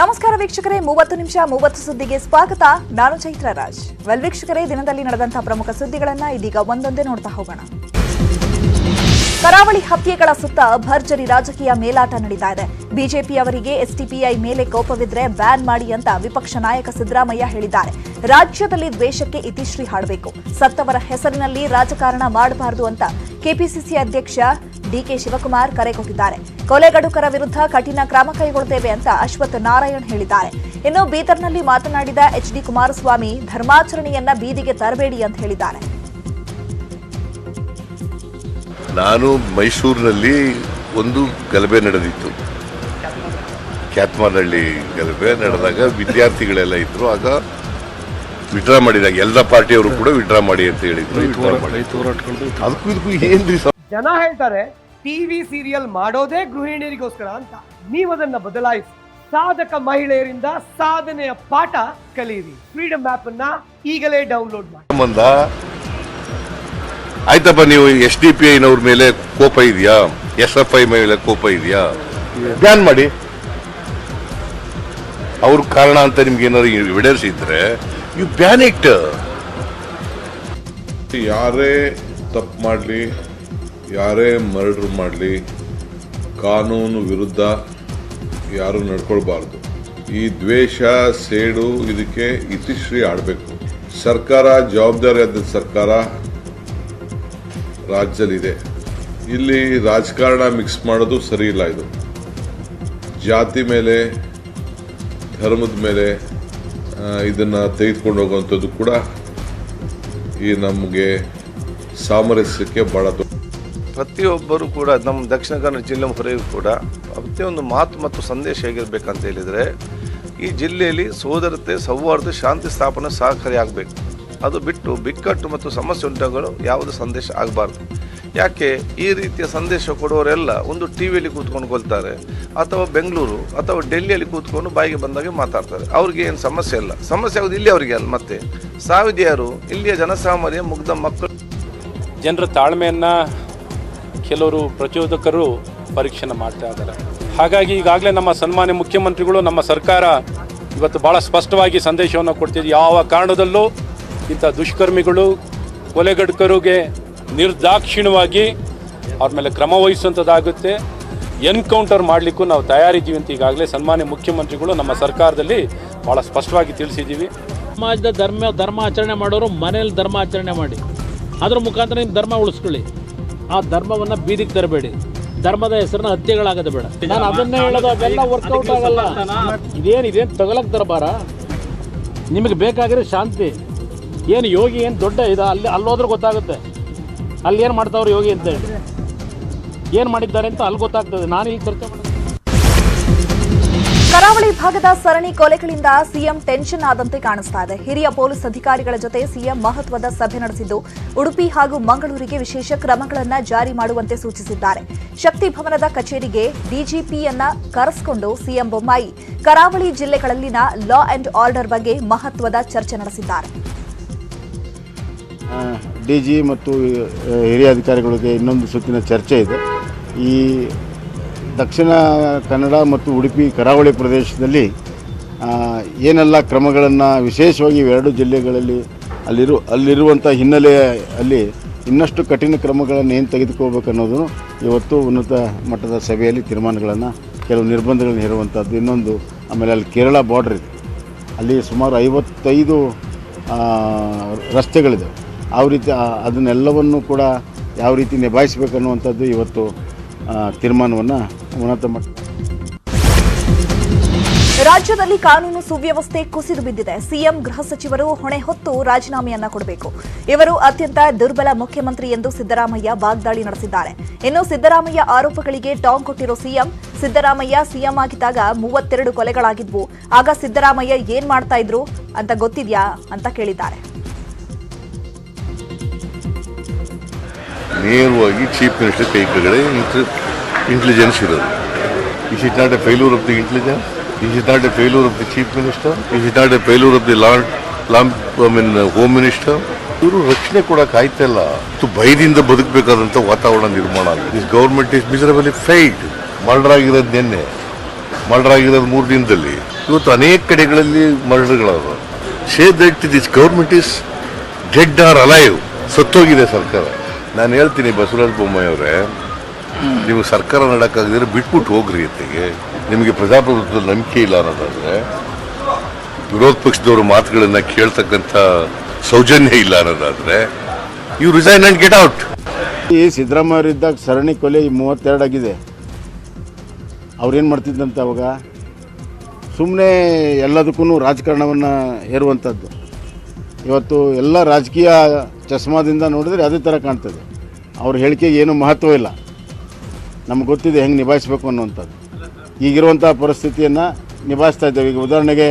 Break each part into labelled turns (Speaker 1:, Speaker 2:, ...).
Speaker 1: ನಮಸ್ಕಾರ ವೀಕ್ಷಕರೇ, ಮೂವತ್ತು ನಿಮಿಷ, ಮೂವತ್ತು ಸುದ್ದಿಗೆ ಸ್ವಾಗತ. ನಾನು ಚೈತ್ರ ರಾಜ್. ವೆಲ್ ವೀಕ್ಷಕರೇ, ದಿನದಲ್ಲಿ ನಡೆದಂತಹ ಪ್ರಮುಖ ಸುದ್ದಿಗಳನ್ನ ಇದೀಗ ಒಂದೊಂದೇ ನೋಡ್ತಾ ಹೋಗೋಣ. ಕರಾವಳಿ ಹತ್ಯೆಗಳ ಸುತ್ತ ಭರ್ಜರಿ ರಾಜಕೀಯ ಮೇಲಾಟ ನಡೀತಾ ಇದೆ. ಬಿಜೆಪಿ ಅವರಿಗೆ ಎಸ್ಟಿಪಿಐ ಮೇಲೆ ಕೋಪವಿದ್ರೆ ಬ್ಯಾನ್ ಮಾಡಿ ಅಂತ ವಿಪಕ್ಷ ನಾಯಕ ಸಿದ್ದರಾಮಯ್ಯ ಹೇಳಿದ್ದಾರೆ. ರಾಜ್ಯದಲ್ಲಿ ದ್ವೇಷಕ್ಕೆ ಇತಿಶ್ರೀ ಹಾಡಬೇಕು. ಸತ್ತವರ ಹೆಸರಿನಲ್ಲಿ ರಾಜಕಾರಣ ಮಾಡಬಾರದು ಅಂತ ಕೆಪಿಸಿಸಿ ಅಧ್ಯಕ್ಷ ಡಿಕೆ ಶಿವಕುಮಾರ್ ಕರೆ ಕೊಟ್ಟಿದ್ದಾರೆ ಕೊಲೆಗಡುಕರ ವಿರುದ್ಧ ಕಠಿಣ ಕ್ರಮ ಕೈಗೊಳ್ಳುತ್ತೇವೆ ಅಂತ ಅಶ್ವಥ್ ನಾರಾಯಣ್ ಹೇಳಿದ್ದಾರೆ. ಇನ್ನು ಬೀದರ್ನಲ್ಲಿ ಮಾತನಾಡಿದ ಎಚ್ ಡಿ ಕುಮಾರಸ್ವಾಮಿ ಧರ್ಮಾಚರಣೆಯನ್ನ ಬೀದಿಗೆ ತರಬೇಡಿ ಅಂತ ಹೇಳಿದ್ದಾರೆ.
Speaker 2: ನಾನು ಮೈಸೂರಿನಲ್ಲಿ ಒಂದು ಗಲಭೆ ನಡೆದಿತ್ತು. ಕ್ಯಾತ್ಮಾರ್ನಹಳ್ಳಿ ಗಲಭೆ ನಡೆದಾಗ ವಿದ್ಯಾರ್ಥಿಗಳೆಲ್ಲ ಇದ್ರು. ಆಗ ವಿಡ್ರಾ ಮಾಡಿದಾಗ ಎಲ್ಲ ಪಾರ್ಟಿಯವರು ಕೂಡ ವಿಡ್ರಾ ಮಾಡಿ ಅಂತ ಹೇಳಿದ್ರು. ಅದಕ್ಕೂ ಇದಕ್ಕೂ ಏನ್ರಿ
Speaker 3: ಜನ ಹೇಳ್ತಾರೆ ಟಿವಿ ಸೀರಿಯಲ್ ಮಾಡೋದೇ ಗೃಹಿಣಿಯರಿಗೋಸ್ಕರ ಅಂತ. ನೀವು ಅದನ್ನ ಬದಲಾಯಿಸಿ. ಸಾಧಕ ಮಹಿಳೆಯರಿಂದ ಸಾಧನೆಯ ಪಾಠ ಕಲಿಯಿರಿ. ಫ್ರೀಡಮ್ ಆಪ್ ಅನ್ನ ಈಗಲೇ ಡೌನ್ಲೋಡ್ ಮಾಡಿ.
Speaker 2: ಸಂಬಂಧ? ಆಯ್ತಪ್ಪ ನೀವು ಎಸ್ ಡಿ ಪಿ ಐನವ್ರ ಮೇಲೆ ಕೋಪ ಇದೆಯಾ? ಎಸ್ ಎಫ್ ಐ ಮೇಲೆ ಕೋಪ ಇದೆಯಾ? ಬ್ಯಾನ್ ಮಾಡಿ. ಅವ್ರ ಕಾರಣ ಅಂತ ನಿಮ್ಗೆ ಏನಾದ್ರು ಎವಿಡೆನ್ಸ್ ಇದ್ರೆ ಯು ಬ್ಯಾನ್ ಇಟ್
Speaker 4: ಯಾರೇ ತಪ್ಪು ಮಾಡಲಿ ಯಾರೇ ಮರ್ಡರ್ ಮಾಡಲಿ, ಕಾನೂನು ವಿರುದ್ಧ ಯಾರು ನಡ್ಕೊಳ್ಬಾರ್ದು. ಈ ದ್ವೇಷ, ಸೇಡು ಇದಕ್ಕೆ ಇತಿಶ್ರೀ ಆಡಬೇಕು. ಸರ್ಕಾರ ಜವಾಬ್ದಾರಿಯಾದ ಸರ್ಕಾರ ರಾಜ್ಯದಲ್ಲಿದೆ. ಇಲ್ಲಿ ರಾಜಕಾರಣ ಮಿಕ್ಸ್ ಮಾಡೋದು ಸರಿ ಇಲ್ಲ ಇದು. ಜಾತಿ ಮೇಲೆ, ಧರ್ಮದ ಮೇಲೆ ಇದನ್ನು ಇದನ್ನ ತೆಗೆದುಕೊಂಡು ಹೋಗುವಂಥದ್ದು ಕೂಡ ಈ ನಮಗೆ ಸಾಮರಸ್ಯಕ್ಕೆ ಭಾಳ ದೊಡ್ಡ
Speaker 5: ಪ್ರತಿಯೊಬ್ಬರು ಕೂಡ ನಮ್ಮ ದಕ್ಷಿಣ ಕನ್ನಡ ಜಿಲ್ಲೆ ಹೊರಗೂ ಕೂಡ ಪ್ರತಿಯೊಂದು ಮಾತು ಮತ್ತು ಸಂದೇಶ ಹೇಗಿರಬೇಕಂತ ಹೇಳಿದರೆ, ಈ ಜಿಲ್ಲೆಯಲ್ಲಿ ಸೋದರತೆ, ಸೌಹಾರ್ದ, ಶಾಂತಿ ಸ್ಥಾಪನೆ ಸಹಕಾರಿಯಾಗಬೇಕು ಅದು ಬಿಟ್ಟು ಬಿಕ್ಕಟ್ಟು ಮತ್ತು ಸಮಸ್ಯೆ ಉಂಟಾಗಲು ಯಾವುದೇ ಸಂದೇಶ ಆಗಬಾರ್ದು. ಯಾಕೆ? ಈ ರೀತಿಯ ಸಂದೇಶ ಕೊಡೋರೆಲ್ಲ ಒಂದು ಟಿ ವಿಯಲ್ಲಿ ಕೂತ್ಕೊಂಡು ಕೊಲ್ತಾರೆ ಅಥವಾ ಬೆಂಗಳೂರು, ಅಥವಾ ಡೆಲ್ಲಿಯಲ್ಲಿ ಕೂತ್ಕೊಂಡು ಬಾಯಿಗೆ ಬಂದಾಗ ಮಾತಾಡ್ತಾರೆ. ಅವ್ರಿಗೆ ಏನು ಸಮಸ್ಯೆ ಇಲ್ಲ. ಸಮಸ್ಯೆ ಆಗೋದು ಇಲ್ಲಿ ಅವರಿಗೆ ಅಲ್ಲ ಮತ್ತೆ. ಸಾವಿದ ಇಲ್ಲಿಯ ಜನಸಾಮಾನ್ಯ ಮುಗ್ಧ ಮಕ್ಕಳು
Speaker 6: ಜನರ ತಾಳ್ಮೆಯನ್ನು ಕೆಲವರು ಪ್ರಚೋದಕರು ಪರೀಕ್ಷೆನ ಮಾಡ್ತಾ ಇದ್ದಾರೆ. ಹಾಗಾಗಿ ಈಗಾಗಲೇ ನಮ್ಮ ಸನ್ಮಾನ್ಯ ಮುಖ್ಯಮಂತ್ರಿಗಳು, ನಮ್ಮ ಸರ್ಕಾರ ಇವತ್ತು ಭಾಳ ಸ್ಪಷ್ಟವಾಗಿ ಸಂದೇಶವನ್ನು ಕೊಡ್ತಿದ್ದೆ ಯಾವ ಕಾರಣದಲ್ಲೂ ಇಂಥ ದುಷ್ಕರ್ಮಿಗಳು, ಕೊಲೆಗಡ್ಕರಿಗೆ ನಿರ್ದಾಕ್ಷಿಣ್ಯವಾಗಿ ಅವ್ರ ಮೇಲೆ ಕ್ರಮ ವಹಿಸುವಂಥದ್ದಾಗುತ್ತೆ. ಎನ್ಕೌಂಟರ್ ಮಾಡಲಿಕ್ಕೂ ನಾವು ತಯಾರಿದ್ದೀವಿ ಅಂತ ಈಗಾಗಲೇ ಸನ್ಮಾನ್ಯ ಮುಖ್ಯಮಂತ್ರಿಗಳು ನಮ್ಮ ಸರ್ಕಾರದಲ್ಲಿ ಭಾಳ ಸ್ಪಷ್ಟವಾಗಿ ತಿಳಿಸಿದ್ದೀವಿ.
Speaker 7: ಸಮಾಜದ ಧರ್ಮ ಧರ್ಮ ಆಚರಣೆ ಮಾಡೋರು ಮನೇಲಿ ಧರ್ಮ ಆಚರಣೆ ಮಾಡಿ. ಅದ್ರ ಮುಖಾಂತರ ನಿಮ್ಮ ಧರ್ಮ ಉಳಿಸ್ಕೊಳ್ಳಿ. ಆ ಧರ್ಮವನ್ನು ಬೀದಿಗೆ ತರಬೇಡಿ. ಧರ್ಮದ ಹೆಸರನ್ನ ಹತ್ಯೆಗಳಾಗದೆ ಬೇಡ. ನಾನು ಅದನ್ನೇ ಹೇಳೋದು ಅವೆಲ್ಲ ವರ್ಕೌಟ್ ಆಗಲ್ಲ. ಇದೇನು ಇದೇನು ತಗೊಳಕ್ ದರ್ಬಾರ ನಿಮಗೆ ಬೇಕಾಗಿರೋ ಶಾಂತಿ. ಏನು ಯೋಗಿ ಏನು ದೊಡ್ಡ ಇದು ಅಲ್ಲಿ ಅಲ್ಲೋದ್ರೆ ಗೊತ್ತಾಗುತ್ತೆ. ಅಲ್ಲಿ ಏನು ಮಾಡ್ತಾವ್ರು ಯೋಗಿ ಅಂತ ಹೇಳಿ. ಏನು ಮಾಡಿದ್ದಾರೆ ಅಂತ ಅಲ್ಲಿ ಗೊತ್ತಾಗ್ತದೆ. ನಾನು ಇಲ್ಲಿ ಚರ್ಚೆ
Speaker 1: ಕರಾವಳಿ ಭಾಗದ ಸರಣಿ ಕೊಲೆಗಳಿಂದ ಸಿಎಂ ಟೆನ್ಷನ್ ಆದಂತೆ ಕಾಣಿಸ್ತಾ ಇದೆ. ಹಿರಿಯ ಪೊಲೀಸ್ ಅಧಿಕಾರಿಗಳ ಜೊತೆ ಸಿಎಂ ಮಹತ್ವದ ಸಭೆ ನಡೆಸಿದ್ದು, ಉಡುಪಿ ಹಾಗೂ ಮಂಗಳೂರಿಗೆ ವಿಶೇಷ ಕ್ರಮಗಳನ್ನು ಜಾರಿ ಮಾಡುವಂತೆ ಸೂಚಿಸಿದ್ದಾರೆ. ಶಕ್ತಿ ಭವನದ ಕಚೇರಿಗೆ ಡಿಜಿಪಿಯನ್ನ ಕರೆಸಿಕೊಂಡು ಸಿಎಂ ಬೊಮ್ಮಾಯಿ ಕರಾವಳಿ ಜಿಲ್ಲೆಗಳಲ್ಲಿನ ಲಾ ಅಂಡ್ ಆರ್ಡರ್ ಬಗ್ಗೆ ಮಹತ್ವದ ಚರ್ಚೆ ನಡೆಸಿದ್ದಾರೆ.
Speaker 8: ಡಿಜಿ ಮತ್ತು ಹಿರಿಯ ಅಧಿಕಾರಿಗಳಿಗೆ ಇನ್ನೊಂದು ಸುತ್ತಿನ ಚರ್ಚೆ ಇದೆ. ಈ ದಕ್ಷಿಣ ಕನ್ನಡ ಮತ್ತು ಉಡುಪಿ, ಕರಾವಳಿ ಪ್ರದೇಶದಲ್ಲಿ ಏನೆಲ್ಲ ಕ್ರಮಗಳನ್ನು ವಿಶೇಷವಾಗಿ ಇವೆರಡು ಜಿಲ್ಲೆಗಳಲ್ಲಿ ಅಲ್ಲಿರು ಅಲ್ಲಿರುವಂಥ ಹಿನ್ನೆಲೆ ಅಲ್ಲಿ ಇನ್ನಷ್ಟು ಕಠಿಣ ಕ್ರಮಗಳನ್ನು ಏನು ತೆಗೆದುಕೋಬೇಕು ಅನ್ನೋದನ್ನು ಇವತ್ತು ಉನ್ನತ ಮಟ್ಟದ ಸಭೆಯಲ್ಲಿ ತೀರ್ಮಾನಗಳನ್ನು ಕೆಲವು ನಿರ್ಬಂಧಗಳನ್ನು ಹೇರುವಂಥದ್ದು ಇನ್ನೊಂದು ಆಮೇಲೆ ಅಲ್ಲಿ ಕೇರಳ ಬಾರ್ಡ್ರ್ ಇದೆ. ಅಲ್ಲಿ ಸುಮಾರು ಐವತ್ತೈದು ರಸ್ತೆಗಳಿದೆ ಆ ರೀತಿ ಅದನ್ನೆಲ್ಲವನ್ನು ಕೂಡ ಯಾವ ರೀತಿ ನಿಭಾಯಿಸಬೇಕನ್ನುವಂಥದ್ದು ಇವತ್ತು ತೀರ್ಮಾನವನ್ನು ಉನ್ನತ ಮಟ್ಟ
Speaker 1: ರಾಜ್ಯದಲ್ಲಿ ಕಾನೂನು ಸುವ್ಯವಸ್ಥೆ ಕುಸಿದು ಬಿದ್ದಿದೆ. ಸಿಎಂ ಗೃಹ ಸಚಿವರು ಹೊಣೆ ಹೊತ್ತು ರಾಜೀನಾಮೆಯನ್ನ ಕೊಡಬೇಕು. ಇವರು ಅತ್ಯಂತ ದುರ್ಬಲ ಮುಖ್ಯಮಂತ್ರಿ ಎಂದು ಸಿದ್ದರಾಮಯ್ಯ ವಾಗ್ದಾಳಿ ನಡೆಸಿದ್ದಾರೆ. ಇನ್ನು ಸಿದ್ದರಾಮಯ್ಯ ಆರೋಪಗಳಿಗೆ ಟಾಂಗ್ ಕೊಟ್ಟಿರೋ ಸಿಎಂ, ಸಿದ್ದರಾಮಯ್ಯ ಸಿಎಂ ಆಗಿದ್ದಾಗ ಮೂವತ್ತೆರಡು ಕೊಲೆಗಳಾಗಿದ್ವು. ಆಗ ಸಿದ್ದರಾಮಯ್ಯ ಏನ್ ಮಾಡ್ತಾ ಇದ್ರು ಅಂತ ಗೊತ್ತಿದ್ಯಾ ಅಂತ ಕೇಳಿದ್ದಾರೆ.
Speaker 2: ನೇರವಾಗಿ ಚೀಫ್ ಮಿನಿಸ್ಟರ್ ಕೈ ಕೆಳಗಡೆ ಇಂಟೆಲಿಜೆನ್ಸ್ ಇರೋದು. Is it not a failure of the intelligence is it not a failure of the chief minister is it not a failure of the lord Lam I mean home minister ಇವರು ರಕ್ಷಣೆ ಕೊಡಕ್ ಆಯ್ತಲ್ಲ ಇಷ್ಟು ಭಯದಿಂದ ಬದುಕಬೇಕಾದಂಥ ವಾತಾವರಣ ನಿರ್ಮಾಣ ಆಗಿದೆ. This government is miserably failed murder ಆಗಿರೋದು ನಿನ್ನೆ. ಮರ್ಡರ್ ಆಗಿರೋದು ಮೂರು ದಿನದಲ್ಲಿ. ಇವತ್ತು ಅನೇಕ ಕಡೆಗಳಲ್ಲಿ ಮರಳುಗಳವ say that this government is dead or alive ಸತ್ತೋಗಿದೆ ಸರ್ಕಾರ. ನಾನು ಹೇಳ್ತೀನಿ ಬಸವರಾಜ ಬೊಮ್ಮಾಯಿ ಅವರೇ, ನೀವು ಸರ್ಕಾರ ನಡೋಕ್ಕಾಗದಿದ್ರೆ ಬಿಟ್ಬಿಟ್ಟು ಹೋಗ್ರಿ ಜೊತೆಗೆ ನಿಮಗೆ ಪ್ರಜಾಪ್ರಭುತ್ವದ ನಂಬಿಕೆ ಇಲ್ಲ ಅನ್ನೋದಾದರೆ, ವಿರೋಧ ಪಕ್ಷದವರು ಮಾತುಗಳನ್ನ ಕೇಳ್ತಕ್ಕಂಥ ಸೌಜನ್ಯ ಇಲ್ಲ ಅನ್ನೋದಾದರೆ you resign and get out
Speaker 8: ಈ ಸಿದ್ದರಾಮಯ್ಯರಿದ್ದಾಗ ಸರಣಿ ಕೊಲೆ ಈ ಮೂವತ್ತೆರಡು ಆಗಿದೆ. ಅವ್ರೇನು ಮಾಡ್ತಿದ್ದಂತ ಅವಾಗ? ಸುಮ್ಮನೆ ಎಲ್ಲದಕ್ಕೂ ರಾಜಕಾರಣವನ್ನು ಹೇರುವಂಥದ್ದು ಇವತ್ತು ಎಲ್ಲ ರಾಜಕೀಯ ಚಸ್ಮಾದಿಂದ ನೋಡಿದ್ರೆ ಅದೇ ಥರ ಕಾಣ್ತದೆ. ಅವ್ರ ಹೇಳಿಕೆಗೆ ಏನೂ ಮಹತ್ವ ಇಲ್ಲ. ನಮ್ಗೆ ಗೊತ್ತಿದೆ ಹೆಂಗೆ ನಿಭಾಯಿಸಬೇಕು ಅನ್ನುವಂಥದ್ದು. ಈಗಿರುವಂಥ ಪರಿಸ್ಥಿತಿಯನ್ನು ನಿಭಾಯಿಸ್ತಾ ಇದ್ದೇವೆ. ಈಗ ಉದಾಹರಣೆಗೆ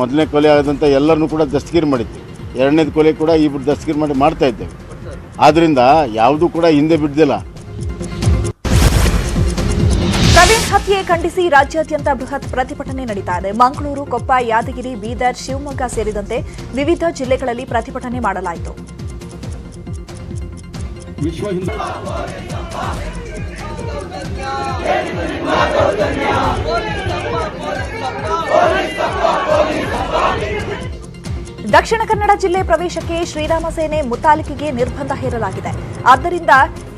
Speaker 8: ಮೊದಲನೇ ಕೊಲೆ ಆದಂಥ ಎಲ್ಲರನ್ನೂ ಕೂಡ ದಸ್ತಗಿರಿ ಮಾಡಿದ್ವಿ. ಎರಡನೇದು ಕೊಲೆ ಕೂಡ ಇಬ್ಬರು ದಸ್ತಗಿರಿ ಮಾಡಿ, ಮಾಡ್ತಾ ಇದ್ದೇವೆ. ಆದ್ದರಿಂದ ಯಾವುದೂ ಕೂಡ ಹಿಂದೆ ಬಿಡ್ದಿಲ್ಲ.
Speaker 1: ಪ್ರವೀಣ್ ಹತ್ಯೆ ಖಂಡಿಸಿ ರಾಜ್ಯಾದ್ಯಂತ ಬೃಹತ್ ಪ್ರತಿಭಟನೆ ನಡೀತಾ ಇದೆ. ಮಂಗಳೂರು, ಕೊಪ್ಪ, ಯಾದಗಿರಿ, ಬೀದರ್, ಶಿವಮೊಗ್ಗ ಸೇರಿದಂತೆ ವಿವಿಧ ಜಿಲ್ಲೆಗಳಲ್ಲಿ ಪ್ರತಿಭಟನೆ ಮಾಡಲಾಯಿತು. ದಕ್ಷಿಣ ಕನ್ನಡ ಜಿಲ್ಲೆ ಪ್ರವೇಶಕ್ಕೆ ಶ್ರೀರಾಮ ಸೇನೆ ಮುತಾಲಿಕಿಗೆ ನಿರ್ಬಂಧ ಹೇರಲಾಗಿದೆ. ಆದ್ದರಿಂದ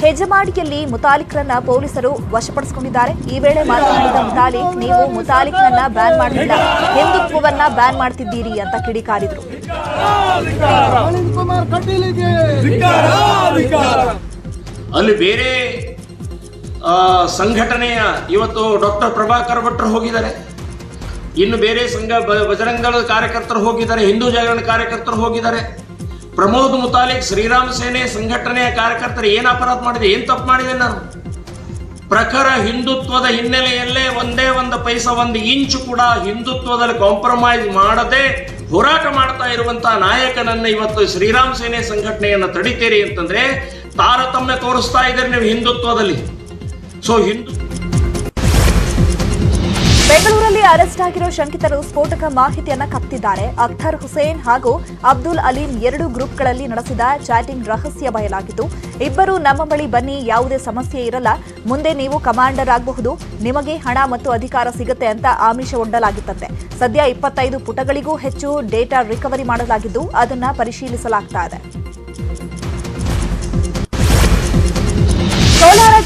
Speaker 1: ಹೆಜಮಾಡಿಯಲ್ಲಿ ಮುತಾಲಿಕ್ರನ್ನ ಪೊಲೀಸರು ವಶಪಡಿಸಿಕೊಂಡಿದ್ದಾರೆ. ಈ ವೇಳೆ ಮಾತನಾಡಿದ ಮುತಾಲಿಕ್, ನೀವು ಮುತಾಲಿಕ್ನನ್ನ ಬ್ಯಾನ್ ಮಾಡ್ತಿಲ್ಲ ಹಿಂದುತ್ವವನ್ನ ಬ್ಯಾನ್ ಮಾಡ್ತಿದ್ದೀರಿ ಅಂತ ಕಿಡಿಕಾರಿದ್ರು.
Speaker 9: ಅಲ್ಲಿ ಬೇರೆ ಆ, ಸಂಘಟನೆಯ ಇವತ್ತು ಡಾಕ್ಟರ್ ಪ್ರಭಾಕರ್ ಭಟ್ರು ಹೋಗಿದ್ದಾರೆ. ಇನ್ನು ಬೇರೆ ಸಂಘ ಬ- ಬಜರಂಗದಳದ ಕಾರ್ಯಕರ್ತರು ಹೋಗಿದ್ದಾರೆ ಹಿಂದೂ ಜಾಗರಣ ಕಾರ್ಯಕರ್ತರು ಹೋಗಿದ್ದಾರೆ. ಪ್ರಮೋದ್ ಮುತಾಲಿಕ್ ಶ್ರೀರಾಮ ಸೇನೆ ಸಂಘಟನೆಯ ಕಾರ್ಯಕರ್ತರು ಏನು ಅಪರಾಧ ಮಾಡಿದೆ ಏನು ತಪ್ಪು ಮಾಡಿದೆ ನಾನು? ಪ್ರಖರ ಹಿಂದುತ್ವದ ಹಿನ್ನೆಲೆಯಲ್ಲೇ ಒಂದೇ ಒಂದು ಪೈಸ ಒಂದು ಇಂಚು ಕೂಡ ಹಿಂದುತ್ವದಲ್ಲಿ ಕಾಂಪ್ರಮೈಸ್ ಮಾಡದೆ ಹೋರಾಟ ಮಾಡ್ತಾ ಇರುವಂತಹ ನಾಯಕನನ್ನ ಇವತ್ತು ಶ್ರೀರಾಮ್ ಸೇನೆ ಸಂಘಟನೆಯನ್ನ ತಡಿತೀರಿ ಅಂತಂದ್ರೆ ತಾರತಮ್ಯ ತೋರಿಸ್ತಾ ಇದ್ದೀರಿ ನೀವು ಹಿಂದುತ್ವದಲ್ಲಿ. ಸೊ ಹಿಂದೂ
Speaker 1: ಬೆಂಗಳೂರಲ್ಲಿ ಅರೆಸ್ಟ್ ಆಗಿರೋ ಶಂಕಿತರು ಸ್ಫೋಟಕ ಮಾಹಿತಿಯನ್ನ ಕತ್ತಿದ್ದಾರೆ ಅಖ್ತರ್ ಹುಸೇನ್ ಹಾಗೂ ಅಬ್ದುಲ್ ಅಲೀಂ ಎರಡು ಗ್ರೂಪ್ಗಳಲ್ಲಿ ನಡೆಸಿದ ಚಾಟಿಂಗ್ ರಹಸ್ಯ ಬಯಲಾಗಿತ್ತು ಇಬ್ಬರು ನಮ್ಮ ಬಳಿ ಬನ್ನಿ, ಯಾವುದೇ ಸಮಸ್ಯೆ ಇರಲ್ಲ, ಮುಂದೆ ನೀವು ಕಮಾಂಡರ್ ಆಗಬಹುದು, ನಿಮಗೆ ಹಣ ಮತ್ತು ಅಧಿಕಾರ ಸಿಗುತ್ತೆ ಅಂತ ಆಮಿಷ ಒಡ್ಡಲಾಗಿತ್ತಂತೆ. ಸದ್ಯ ಇಪ್ಪತ್ತೈದು ಪುಟಗಳಿಗೂ ಹೆಚ್ಚು ಡೇಟಾ ರಿಕವರಿ ಮಾಡಲಾಗಿದ್ದು, ಅದನ್ನ ಪರಿಶೀಲಿಸಲಾಗ್ತಾ ಇದೆ.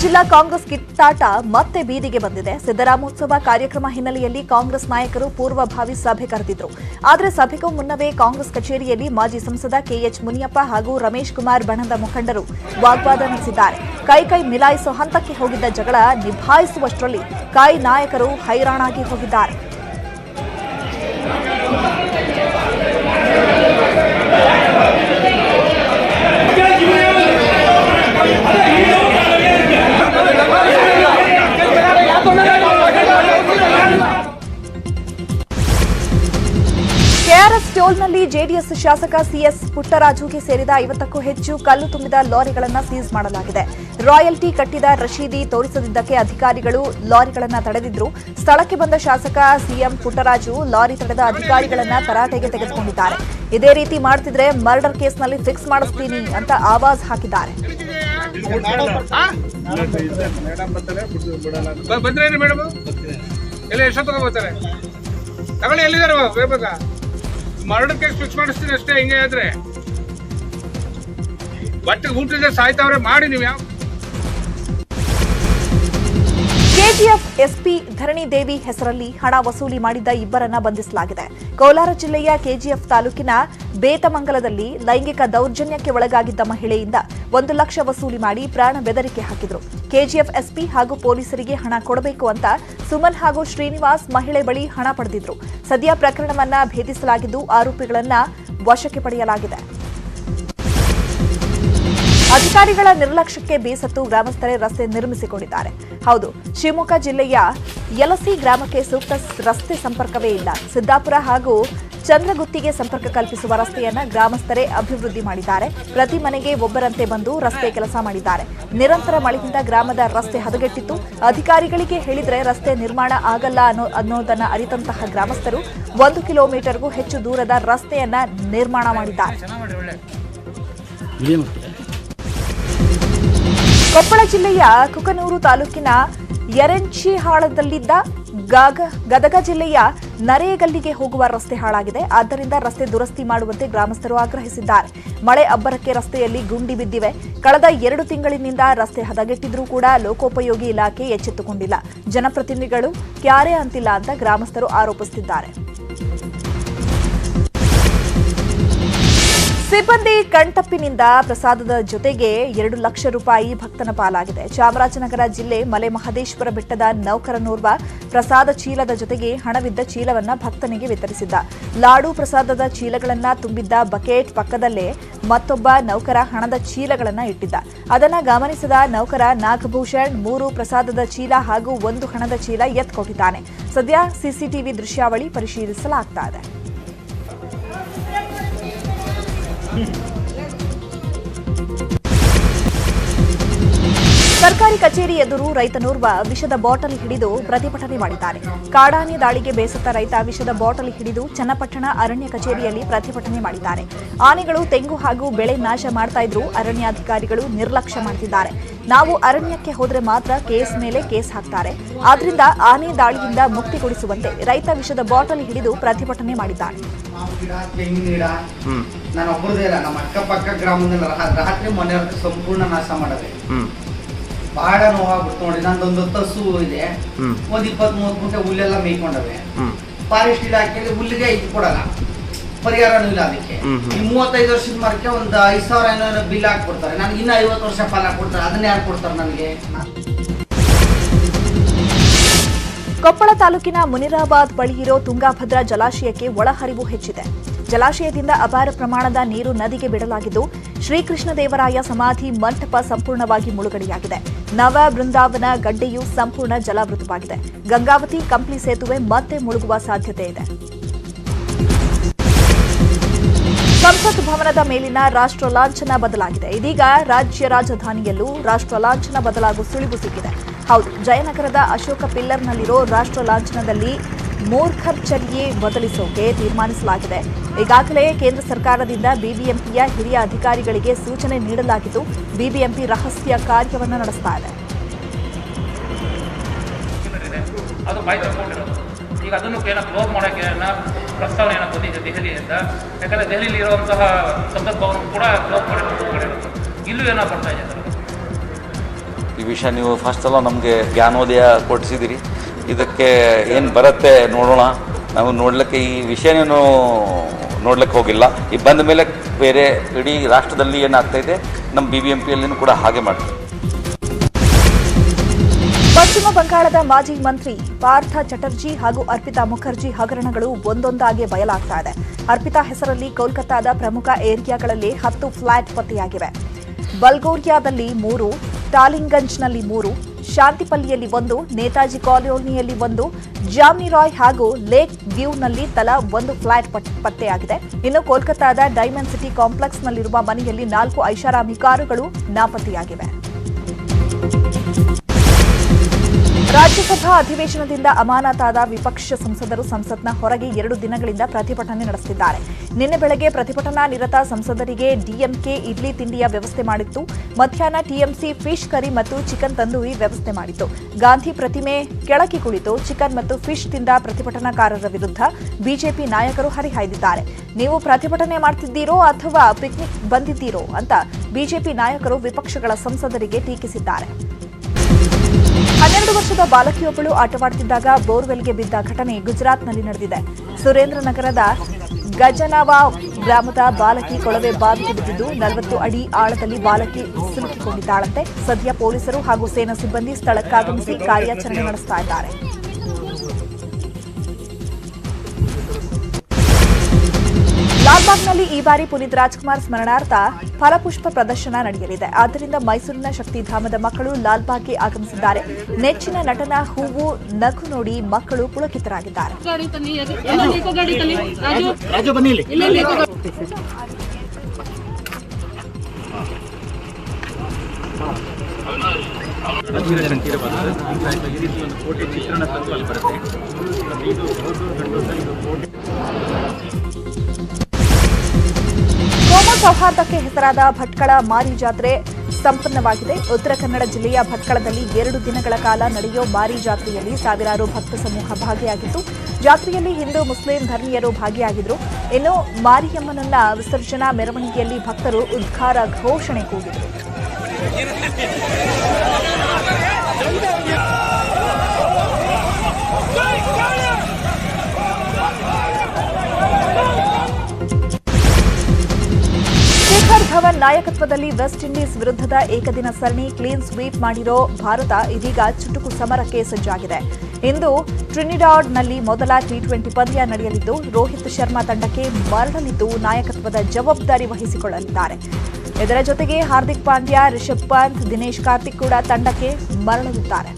Speaker 1: ಜಿಲ್ಲಾ ಕಾಂಗ್ರೆಸ್ ಕಿತ್ತಾಟ ಮತ್ತೆ ಬೀದಿಗೆ ಬಂದಿದೆ. ಸಿದ್ದರಾಮೋತ್ಸವ ಕಾರ್ಯಕ್ರಮ ಹಿನ್ನೆಲೆಯಲ್ಲಿ ಕಾಂಗ್ರೆಸ್ ನಾಯಕರು ಪೂರ್ವಭಾವಿ ಸಭೆ ಕರೆದಿದ್ರು. ಆದರೆ ಸಭೆಗೂ ಮುನ್ನವೇ ಕಾಂಗ್ರೆಸ್ ಕಚೇರಿಯಲ್ಲಿ ಮಾಜಿ ಸಂಸದ ಕೆಎಚ್ ಮುನಿಯಪ್ಪ ಹಾಗೂ ರಮೇಶ್ ಕುಮಾರ್ ಬಣದ ಮುಖಂಡರು ವಾಗ್ವಾದ ನಡೆಸಿದ್ದಾರೆ. ಕೈ ಕೈ ಮಿಲಾಯಿಸೋ ಹಂತಕ್ಕೆ ಹೋಗಿದ್ದ ಜಗಳ ನಿಭಾಯಿಸುವಷ್ಟರಲ್ಲಿ ಕೈ ನಾಯಕರು ಹೈರಾಣಾಗಿ ಹೋಗಿದ್ದಾರೆ. ಟೋಲ್ನಲ್ಲಿ ಜೆಡಿಎಸ್ ಶಾಸಕ ಸಿಎಸ್ ಪುಟ್ಟರಾಜುಗೆ ಸೇರಿದ ಐವತ್ತಕ್ಕೂ ಹೆಚ್ಚು ಕಲ್ಲು ತುಂಬಿದ ಲಾರಿಗಳನ್ನು ಸೀಸ್ ಮಾಡಲಾಗಿದೆ. ರಾಯಲ್ಟಿ ಕಟ್ಟಿದ ರಶೀದಿ ತೋರಿಸದಿದ್ದಕ್ಕೆ ಅಧಿಕಾರಿಗಳು ಲಾರಿಗಳನ್ನು ತಡೆದಿದ್ರು. ಸ್ಥಳಕ್ಕೆ ಬಂದ ಶಾಸಕ ಸಿಎಂ ಪುಟ್ಟರಾಜು ಲಾರಿ ತಡೆದ ಅಧಿಕಾರಿಗಳನ್ನ ತರಾಟೆಗೆ ತೆಗೆದುಕೊಂಡಿದ್ದಾರೆ. ಇದೇ ರೀತಿ ಮಾಡ್ತಿದ್ರೆ ಮರ್ಡರ್ ಕೇಸ್ನಲ್ಲಿ ಫಿಕ್ಸ್ ಮಾಡಿಸ್ತೀನಿ ಅಂತ ಆವಾಜ್ ಹಾಕಿದ್ದಾರೆ.
Speaker 10: ಎಲ್ಲಿದ್ದಾರೆ ಬೇಗ ಸ್ವಿಚ್ ಮಾಡಿಸ್ತೀನಿ ಅಷ್ಟೇ ಹಿಂಗೆ ಆದ್ರೆ. ಬಟ್ಟೆ ಊಟದ ಸಾಯ್ತಾವ್ರೆ ಮಾಡಿ ನೀವು ಯಾವ
Speaker 1: ಕೆಜಿಎಫ್ ಎಸ್ಪಿ ಧರಣಿ ದೇವಿ ಹೆಸರಲ್ಲಿ ಹಣ ವಸೂಲಿ ಮಾಡಿದ್ದ ಇಬ್ಬರನ್ನ ಬಂಧಿಸಲಾಗಿದೆ. ಕೋಲಾರ ಜಿಲ್ಲೆಯ ಕೆಜಿಎಫ್ ತಾಲೂಕಿನ ಬೇತಮಂಗಲದಲ್ಲಿ ಲೈಂಗಿಕ ದೌರ್ಜನ್ಯಕ್ಕೆ ಒಳಗಾಗಿದ್ದ ಮಹಿಳೆಯಿಂದ ಒಂದು ಲಕ್ಷ ವಸೂಲಿ ಮಾಡಿ ಪ್ರಾಣ ಬೆದರಿಕೆ ಹಾಕಿದ್ರು. ಕೆಜಿಎಫ್ ಎಸ್ಪಿ ಹಾಗೂ ಪೊಲೀಸರಿಗೆ ಹಣ ಕೊಡಬೇಕು ಅಂತ ಸುಮನ್ ಹಾಗೂ ಶ್ರೀನಿವಾಸ್ ಮಹಿಳೆ ಬಳಿ ಹಣ ಪಡೆದಿದ್ರು. ಸದ್ಯ ಪ್ರಕರಣವನ್ನ ಭೇದಿಸಲಾಗಿದ್ದು ಆರೋಪಿಗಳನ್ನ ವಶಕ್ಕೆ ಪಡೆಯಲಾಗಿದೆ. ಅಧಿಕಾರಿಗಳ ನಿರ್ಲಕ್ಷ್ಯಕ್ಕೆ ಬೇಸತ್ತು ಗ್ರಾಮಸ್ಥರೇ ರಸ್ತೆ ನಿರ್ಮಿಸಿಕೊಂಡಿದ್ದಾರೆ. ಹೌದು ಶಿವಮೊಗ್ಗ ಜಿಲ್ಲೆಯ ಯಲಸಿ ಗ್ರಾಮಕ್ಕೆ ಸೂಕ್ತ ಸ್- ರಸ್ತೆ ಸಂಪರ್ಕವೇ ಇಲ್ಲ. ಸಿದ್ದಾಪುರ ಹಾಗೂ ಚಂದ್ರಗುತ್ತಿಗೆ ಸಂಪರ್ಕ ಕಲ್ಪಿಸುವ ರಸ್ತೆಯನ್ನ ಗ್ರಾಮಸ್ಥರೇ ಅಭಿವೃದ್ಧಿ ಮಾಡಿದ್ದಾರೆ. ಪ್ರತಿ ಮನೆಗೆ ಒಬ್ಬರಂತೆ ಬಂದು ರಸ್ತೆ ಕೆಲಸ ಮಾಡಿದ್ದಾರೆ. ನಿರಂತರ ಮಳೆಯಿಂದ ಗ್ರಾಮದ ರಸ್ತೆ ಹದಗೆಟ್ಟಿತ್ತು. ಅಧಿಕಾರಿಗಳಿಗೆ ಹೇಳಿದ್ರೆ ರಸ್ತೆ ನಿರ್ಮಾಣ ಆಗಲ್ಲ ಅನ್ನೋ ಅನ್ನೋದನ್ನ ಅರಿತಂತಹ ಗ್ರಾಮಸ್ಥರು ಒಂದು ಕಿಲೋಮೀಟರ್ಗೂ ಹೆಚ್ಚು ದೂರದ ರಸ್ತೆಯನ್ನ ನಿರ್ಮಾಣ ಮಾಡಿದ್ದಾರೆ. ಕೊಪ್ಪಳ ಜಿಲ್ಲೆಯ ಕುಕನೂರು ತಾಲೂಕಿನ ಯರಂಚಿಹಾಳದಲ್ಲಿದ್ದ ಗಾಗ ಗದಗ ಜಿಲ್ಲೆಯ ನರೇಗಲ್ಲಿಗೆ ಹೋಗುವ ರಸ್ತೆ ಹಾಳಾಗಿದೆ. ಆದ್ದರಿಂದ ರಸ್ತೆ ದುರಸ್ತಿ ಮಾಡುವಂತೆ ಗ್ರಾಮಸ್ಥರು ಆಗ್ರಹಿಸಿದ್ದಾರೆ. ಮಳೆ ಅಬ್ಬರಕ್ಕೆ ರಸ್ತೆಯಲ್ಲಿ ಗುಂಡಿ ಬಿದ್ದಿವೆ. ಕಳೆದ ಎರಡು ತಿಂಗಳಿನಿಂದ ರಸ್ತೆ ಹದಗೆಟ್ಟಿದ್ರೂ ಕೂಡ ಲೋಕೋಪಯೋಗಿ ಇಲಾಖೆ ಎಚ್ಚೆತ್ತುಕೊಂಡಿಲ್ಲ. ಜನಪ್ರತಿನಿಧಿಗಳು ಕ್ಯಾರೆ ಅಂತಿಲ್ಲ ಅಂತ ಗ್ರಾಮಸ್ಥರು ಆರೋಪಿಸುತ್ತಿದ್ದಾರೆ. ಸಿಬ್ಬಂದಿ ಕಣ್ತಪ್ಪಿನಿಂದ ಪ್ರಸಾದದ ಜೊತೆಗೆ ಎರಡು ಲಕ್ಷ ರೂಪಾಯಿ ಭಕ್ತನ ಪಾಲಾಗಿದೆ. ಚಾಮರಾಜನಗರ ಜಿಲ್ಲೆ ಮಲೆ ಮಹದೇಶ್ವರ ಬೆಟ್ಟದ ನೌಕರನೋರ್ವ ಪ್ರಸಾದ ಚೀಲದ ಜೊತೆಗೆ ಹಣವಿದ್ದ ಚೀಲವನ್ನ ಭಕ್ತನಿಗೆ ವಿತರಿಸಿದ್ದ. ಲಾಡು ಪ್ರಸಾದದ ಚೀಲಗಳನ್ನ ತುಂಬಿದ್ದ ಬಕೆಟ್ ಪಕ್ಕದಲ್ಲೇ ಮತ್ತೊಬ್ಬ ನೌಕರ ಹಣದ ಚೀಲಗಳನ್ನ ಇಟ್ಟಿದ್ದ. ಅದನ್ನ ಗಮನಿಸಿದ ನೌಕರ ನಾಗಭೂಷಣ್ ಮೂರು ಪ್ರಸಾದದ ಚೀಲ ಹಾಗೂ ಒಂದು ಹಣದ ಚೀಲ ಎತ್ಕೊಟ್ಟಿದ್ದಾನೆ. ಸದ್ಯ ಸಿಸಿಟಿವಿ ದೃಶ್ಯಾವಳಿ ಪರಿಶೀಲಿಸಲಾಗ್ತಾ ಇದೆ. Thank you. ಸರ್ಕಾರಿ ಕಚೇರಿ ಎದುರು ರೈತನೋರ್ವ ವಿಷದ ಬಾಟಲ್ ಹಿಡಿದು ಪ್ರತಿಭಟನೆ ಮಾಡಿದ್ದಾರೆ ಕಾಡಾನೆ ದಾಳಿಗೆ ಬೇಸತ್ತ ರೈತ ವಿಷದ ಬಾಟಲ್ ಹಿಡಿದು ಚನ್ನಪಟ್ಟಣ ಅರಣ್ಯ ಕಚೇರಿಯಲ್ಲಿ ಪ್ರತಿಭಟನೆ ಮಾಡಿದ್ದಾರೆ ಆನೆಗಳು ತೆಂಗು ಹಾಗೂ ಬೆಳೆ ನಾಶ ಮಾಡ್ತಾ ಇದ್ರು ಅರಣ್ಯಾಧಿಕಾರಿಗಳು ನಿರ್ಲಕ್ಷ್ಯ ಮಾಡ್ತಿದ್ದಾರೆ. ನಾವು ಅರಣ್ಯಕ್ಕೆ ಹೋದ್ರೆ ಮಾತ್ರ ಕೇಸ್ ಮೇಲೆ ಕೇಸ್ ಹಾಕ್ತಾರೆ. ಆದ್ರಿಂದ ಆನೆ ದಾಳಿಯಿಂದ ಮುಕ್ತಿಗೊಳಿಸುವಂತೆ ರೈತ ವಿಷದ ಬಾಟಲ್ ಹಿಡಿದು ಪ್ರತಿಭಟನೆ ಮಾಡಿದ್ದಾರೆ
Speaker 11: ನಾನು ಒಬ್ಬರದೇ ಇಲ್ಲ ನಮ್ಮ ಅಕ್ಕಪಕ್ಕ ಗ್ರಾಮದಲ್ಲಿ ರಾತ್ರಿ ಮನೆಯವ್ರಿಗೆ ಸಂಪೂರ್ಣ ನಾಶ ಮಾಡದೆ. ಬಹಳ ನೋವಾಗ್ಬಿಡ್ತು ನೋಡಿ ನಂದೊಂದು ತಸು ಇದೆ. ಒಂದ್ ಇಪ್ಪತ್ತ್ ಮೂವತ್ ಗುಂಟೆ ಹುಲ್ಲೆಲ್ಲ ಮೇಯ್ಕೊಂಡವೆ. ಫಾರೆಸ್ಟ್ ಇಲಾಖೆಯಲ್ಲಿ ಹುಲ್ಲಿಗೆ ಇದು ಕೊಡಲ್ಲ. ಪರಿಹಾರನೂ ಇಲ್ಲ ಅದಕ್ಕೆ. ಈ ಮೂವತ್ತೈದು ವರ್ಷದ ಮರಕ್ಕೆ ಒಂದು ಐದ್ ಸಾವಿರ ಏನೋ ಬಿಲ್ ಹಾಕ್ಬಿಡ್ತಾರೆ ನನ್ಗೆ ಇನ್ನ ಐವತ್ತು ವರ್ಷ ಫಲ ಕೊಡ್ತಾರೆ. ಅದನ್ನ ಯಾರು ಕೊಡ್ತಾರೆ ನನಗೆ?
Speaker 1: ಕೊಪ್ಪಳ ತಾಲೂಕಿನ ಮುನಿರಾಬಾದ್ ಬಳಿ ಇರೋ ತುಂಗಾಭದ್ರಾ ಜಲಾಶಯಕ್ಕೆ ಒಳಹರಿವು ಹೆಚ್ಚಿದೆ. ಜಲಾಶಯದಿಂದ ಅಪಾರ ಪ್ರಮಾಣದ ನೀರು ನದಿಗೆ ಬಿಡಲಾಗಿದ್ದು ಶ್ರೀಕೃಷ್ಣ ದೇವರಾಯ ಸಮಾಧಿ ಮಂಟಪ ಸಂಪೂರ್ಣವಾಗಿ ಮುಳುಗಡೆಯಾಗಿದೆ. ನವ ಬೃಂದಾವನ ಗಡ್ಡೆಯು ಸಂಪೂರ್ಣ ಜಲಾವೃತವಾಗಿದೆ. ಗಂಗಾವತಿ, ಕಂಪ್ಲಿ ಸೇತುವೆ ಮತ್ತೆ ಮುಳುಗುವ ಸಾಧ್ಯತೆ ಇದೆ. ಸಂಸತ್ ಭವನದ ಮೇಲಿನ ರಾಷ್ಟ್ರ ಲಾಂಛನ ಬದಲಾಗಿದೆ. ಇದೀಗ ರಾಜ್ಯ ರಾಜಧಾನಿಯಲ್ಲೂ ರಾಷ್ಟ್ರ ಲಾಂಛನ ಬದಲಾಗುವ ಸುಳಿವು ಸಿಕ್ಕಿದೆ. ಹೌದು, ಜಯನಗರದ ಅಶೋಕ ಪಿಲ್ಲರ್ನಲ್ಲಿರೋ ರಾಷ್ಟ್ರ ಲಾಂಛನದಲ್ಲಿ ಮೂರ್ಖರ್ಚರ್ಯೆ ಬದಲಿಸೋಕೆ ತೀರ್ಮಾನಿಸಲಾಗಿದೆ. ಈಗಾಗಲೇ ಕೇಂದ್ರ ಸರ್ಕಾರದಿಂದ ಬಿಬಿಎಂಪಿಯ ಹಿರಿಯ ಅಧಿಕಾರಿಗಳಿಗೆ ಸೂಚನೆ ನೀಡಲಾಗಿದ್ದು ಬಿಬಿಎಂಪಿ ರಹಸ್ಯ ಕಾರ್ಯವನ್ನು ನಡೆಸ್ತಾ ಇದೆ.
Speaker 10: ಈಗ ಅದನ್ನು ಏನೋ ಕ್ಲೋಸ್ ಮಾಡೋಕ್ಕೆ ಏನೋ ಪ್ರಸ್ತಾವನೆ ಏನೋ ಬಂದಿದೆ ದೆಹಲಿಯಿಂದ. ಯಾಕಂದರೆ ದೆಹಲಿಯಲ್ಲಿ ಇರುವಂತಹ ಸಂಸತ್ ಭವನ ಕೂಡ ಕ್ಲೋಸ್ ಮಾಡಿರೋದು ಇಲ್ಲೂ ಏನೋ ಬರ್ತಾ ಇದೆ
Speaker 12: ಈ ವಿಷಯ ನೀವು ಫಸ್ಟ್ ಎಲ್ಲ ನಮಗೆ ಜ್ಞಾನೋದಯ ಕೊಡಿಸಿದಿರಿ ಇದಕ್ಕೆ ಏನು ಬರುತ್ತೆ ನೋಡೋಣ. ನಾವು ನೋಡ್ಲಿಕ್ಕೆ ಈ ವಿಷಯನೇನು ನೋಡ್ಲಿಕ್ಕೆ ಹೋಗಿಲ್ಲ. ಈ ಬಂದ ಮೇಲೆ ಬೇರೆ ಇಡೀ ರಾಷ್ಟ್ರದಲ್ಲಿ ಏನಾಗ್ತಾ ಇದೆ ನಮ್ಮ ಬಿ ಬಿ ಎಂ ಪಿಯಲ್ಲಿನೂ ಕೂಡ ಹಾಗೆ ಮಾಡ್ತೀವಿ
Speaker 1: ಪಶ್ಚಿಮ ಬಂಗಾಳದ ಮಾಜಿ ಮಂತ್ರಿ ಪಾರ್ಥ ಚಟರ್ಜಿ ಹಾಗೂ ಅರ್ಪಿತಾ ಮುಖರ್ಜಿ ಹಗರಣಗಳು ಒಂದೊಂದಾಗಿ ಬಯಲಾಗ್ತಾ ಇದೆ. ಅರ್ಪಿತಾ ಹೆಸರಲ್ಲಿ ಕೋಲ್ಕತ್ತಾದ ಪ್ರಮುಖ ಏರಿಯಾಗಳಲ್ಲಿ ಹತ್ತು ಫ್ಲಾಟ್ ಪತ್ತೆಯಾಗಿವೆ. ಬಲ್ಗೋರಿಯಾದಲ್ಲಿ ಮೂರು, ಟಾಲಿಂಗಂಜ್ನಲ್ಲಿ ಮೂರು ಶಾಂತಿಪಲ್ಲಿಯಲ್ಲಿ ಒಂದು, ನೇತಾಜಿ ಕಾಲೋನಿಯಲ್ಲಿ ಒಂದು, ಜಾಮಿರಾಯ್ ಹಾಗೂ ಲೇಕ್ ವ್ಯೂನಲ್ಲಿ ತಲಾ ಒಂದು ಫ್ಲಾಟ್ ಪತ್ತೆಯಾಗಿದೆ. ಇನ್ನು ಕೋಲ್ಕತ್ತಾದ ಡೈಮಂಡ್ ಸಿಟಿ ಕಾಂಪ್ಲೆಕ್ಸ್ನಲ್ಲಿರುವ ಮನೆಯಲ್ಲಿ ನಾಲ್ಕು ಐಷಾರಾಮಿ ಕಾರುಗಳು ನಾಪತ್ತೆಯಾಗಿವೆ. ರಾಜ್ಯಸಭಾ ಅಧಿವೇಶನದಿಂದ ಅಮಾನತಾದ ವಿಪಕ್ಷ ಸಂಸದರು ಸಂಸತ್ನ ಹೊರಗೆ ಎರಡು ದಿನಗಳಿಂದ ಪ್ರತಿಭಟನೆ ನಡೆಸುತ್ತಿದ್ದಾರೆ. ನಿನ್ನೆ ಬೆಳಗ್ಗೆ ಪ್ರತಿಭಟನಾ ನಿರತ ಸಂಸದರಿಗೆ ಡಿಎಂಕೆ ಇಡ್ಲಿ ತಿಂಡಿಯ ವ್ಯವಸ್ಥೆ ಮಾಡಿತ್ತು. ಮಧ್ಯಾಹ್ನ ಟಿಎಂಸಿ ಫಿಶ್ ಕರಿ ಮತ್ತು ಚಿಕನ್ ತಂದೂರಿ ವ್ಯವಸ್ಥೆ ಮಾಡಿತ್ತು. ಗಾಂಧಿ ಪ್ರತಿಮೆ ಕೆಳಕಿ ಕುಳಿತು ಚಿಕನ್ ಮತ್ತು ಫಿಶ್ ತಿಂದ ಪ್ರತಿಭಟನಾಕಾರರ ವಿರುದ್ಧ ಬಿಜೆಪಿ ನಾಯಕರು ಹರಿಹಾಯ್ದಿದ್ದಾರೆ. ನೀವು ಪ್ರತಿಭಟನೆ ಮಾಡ್ತಿದ್ದೀರೋ ಅಥವಾ ಪಿಕ್ನಿಕ್ ಬಂದಿದ್ದೀರೋ ಅಂತ ಬಿಜೆಪಿ ನಾಯಕರು ವಿಪಕ್ಷಗಳ ಸಂಸದರಿಗೆ ಟೀಕಿಸಿದ್ದಾರೆ. ಹನ್ನೆರಡು ವರ್ಷದ ಬಾಲಕಿಯೊಬ್ಬಳು ಆಟವಾಡುತ್ತಿದ್ದಾಗ ಬೋರ್ವೆಲ್ಗೆ ಬಿದ್ದ ಘಟನೆ ಗುಜರಾತ್ನಲ್ಲಿ ನಡೆದಿದೆ. ಸುರೇಂದ್ರನಗರದ ಗಜನವಾ ಗ್ರಾಮದ ಬಾಲಕಿ ಕೊಳವೆ ಬಾವಿಗೆ ಬಿದ್ದಿದ್ದು ನಲವತ್ತು ಅಡಿ ಆಳದಲ್ಲಿ ಬಾಲಕಿ ಸಿಲುಕಿಕೊಂಡಿದ್ದಾಳಂತೆ. ಸದ್ಯ ಪೊಲೀಸರು ಹಾಗೂ ಸೇನಾ ಸಿಬ್ಬಂದಿ ಸ್ಥಳಕ್ಕಾಗಮಿಸಿ ಕಾರ್ಯಾಚರಣೆ ನಡೆಸ್ತಾ ಇದ್ದಾರೆ. ಲಾಲ್ಬಾಗ್ನಲ್ಲಿ ಈ ಬಾರಿ ಪುನೀತ್ ರಾಜ್ಕುಮಾರ್ ಸ್ಮರಣಾರ್ಥ ಫಲಪುಷ್ಪ ಪ್ರದರ್ಶನ ನಡೆಯಲಿದೆ. ಆದ್ದರಿಂದ ಮೈಸೂರಿನ ಶಕ್ತಿಧಾಮದ ಮಕ್ಕಳು ಲಾಲ್ಬಾಗ್ಗೆ ಆಗಮಿಸಿದ್ದಾರೆ. ನೆಚ್ಚಿನ ನಟನ ಹೂವು ನಗು ನೋಡಿ ಮಕ್ಕಳು ಪುಳಕಿತರಾಗಿದ್ದಾರೆ. ಕೋಮ ಸೌಹಾರ್ದಕ್ಕೆ ಹೆಸರಾದ ಭಟ್ಕಳ ಮಾರಿ ಜಾತ್ರೆ ಸಂಪನ್ನವಾಗಿದೆ. ಉತ್ತರ ಕನ್ನಡ ಜಿಲ್ಲೆಯ ಭಟ್ಕಳದಲ್ಲಿ ಎರಡು ದಿನಗಳ ಕಾಲ ನಡೆಯೋ ಮಾರಿ ಜಾತ್ರೆಯಲ್ಲಿ ಸಾವಿರಾರು ಭಕ್ತ ಸಮೂಹ ಭಾಗಿಯಾಗಿತ್ತು ಜಾತ್ರೆಯಲ್ಲಿ ಹಿಂದೂ, ಮುಸ್ಲಿಂ ಧರ್ಮೀಯರು ಭಾಗಿಯಾಗಿದ್ದರು ಇನ್ನು ಮಾರಿಯಮ್ಮನನ್ನ ವಿಸರ್ಜನಾ ಮೆರವಣಿಗೆಯಲ್ಲಿ ಭಕ್ತರು ಉದ್ಘಾರ ಘೋಷಣೆ ಕೂಗಿದರು. ನಾಯಕತ್ವದಲ್ಲಿ ವೆಸ್ಟ್ ಇಂಡೀಸ್ ವಿರುದ್ಧದ ಏಕದಿನ ಸರಣಿ ಕ್ಲೀನ್ ಸ್ವೀಪ್ ಮಾಡಿರೋ ಭಾರತ ಇದೀಗ ಚುಟುಕು ಸಮರಕ್ಕೆ ಸಜ್ಜಾಗಿದೆ. ಇಂದು ಟ್ರಿನಿಡಾಡ್ನಲ್ಲಿ ಮೊದಲ ಟಿ ಟ್ವೆಂಟಿ ಪಂದ್ಯ ನಡೆಯಲಿದ್ದು, ರೋಹಿತ್ ಶರ್ಮಾ ತಂಡಕ್ಕೆ ಮರಳಲಿದ್ದು ನಾಯಕತ್ವದ ಜವಾಬ್ದಾರಿ ವಹಿಸಿಕೊಳ್ಳಲಿದ್ದಾರೆ. ಇದರ ಜೊತೆಗೆ ಹಾರ್ದಿಕ್ ಪಾಂಡ್ಯ, ರಿಷಬ್ ಪಂತ್, ದಿನೇಶ್ ಕಾರ್ತಿಕ್ ಕೂಡ ತಂಡಕ್ಕೆ ಮರಳಲಿದ್ದಾರೆ.